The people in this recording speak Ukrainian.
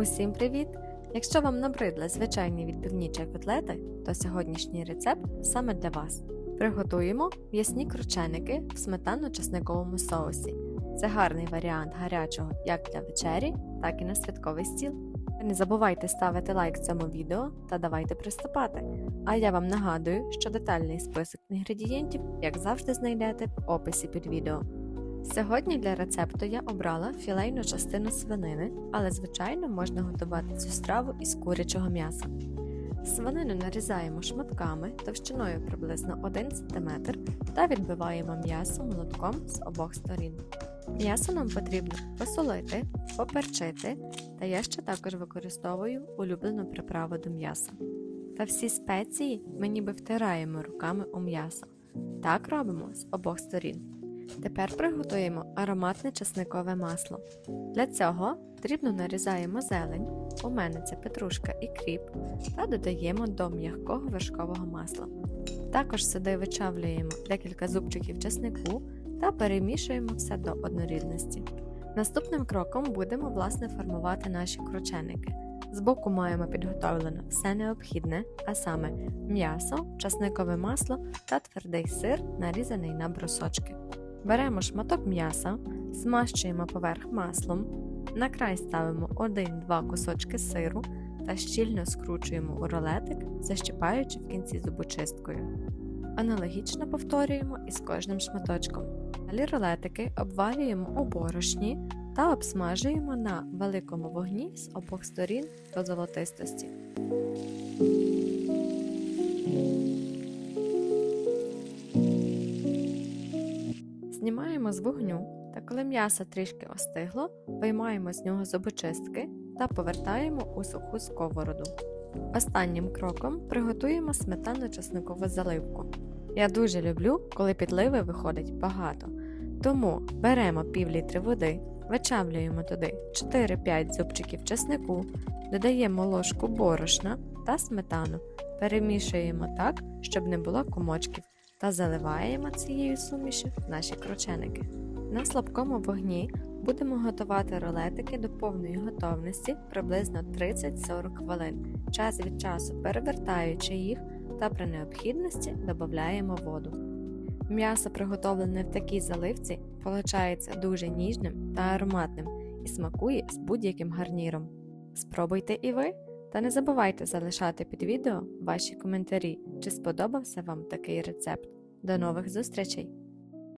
Усім привіт! Якщо вам набридли звичайні відбивні котлети, то сьогоднішній рецепт саме для вас. Приготуємо м'ясні крученики в сметанно-чесниковому соусі. Це гарний варіант гарячого як для вечері, так і на святковий стіл. Не забувайте ставити лайк цьому відео та давайте приступати. А я вам нагадую, що детальний список інгредієнтів, як завжди, знайдете в описі під відео. Сьогодні для рецепту я обрала філейну частину свинини, але звичайно можна готувати цю страву із курячого м'яса. Свинину нарізаємо шматками товщиною приблизно 1 см та відбиваємо м'ясо молотком з обох сторін. М'ясо нам потрібно посолити, поперчити, та я ще також використовую улюблену приправу до м'яса. Та всі спеції ми ніби втираємо руками у м'ясо. Так робимо з обох сторін. Тепер приготуємо ароматне чесникове масло. Для цього дрібно нарізаємо зелень, у мене це петрушка і кріп, та додаємо до м'якого вершкового масла. Також сюди вичавлюємо декілька зубчиків чеснику та перемішуємо все до однорідності. Наступним кроком будемо власне формувати наші крученики. Збоку маємо підготовлено все необхідне, а саме м'ясо, часникове масло та твердий сир, нарізаний на брусочки. Беремо шматок м'яса, змащуємо поверх маслом, на край ставимо 1-2 кусочки сиру та щільно скручуємо у рулетик, защіпаючи в кінці зубочисткою. Аналогічно повторюємо із кожним шматочком. Далі рулетики обвалюємо у борошні та обсмажуємо на великому вогні з обох сторін до золотистості. Знімаємо з вогню та коли м'ясо трішки остигло, виймаємо з нього зубочистки та повертаємо у суху сковороду. Останнім кроком приготуємо сметанно-чесникову заливку. Я дуже люблю, коли підливи виходить багато. Тому беремо пів літри води, вичавлюємо туди 4-5 зубчиків чеснику, додаємо ложку борошна та сметану, перемішуємо так, щоб не було комочків, та заливаємо цією сумішю наші крученики. На слабкому вогні будемо готувати рулетики до повної готовності приблизно 30-40 хвилин, час від часу перевертаючи їх та при необхідності додаємо воду. М'ясо, приготовлене в такій заливці, получається дуже ніжним та ароматним і смакує з будь-яким гарніром. Спробуйте і ви, та не забувайте залишати під відео ваші коментарі, чи сподобався вам такий рецепт. До нових зустрічей!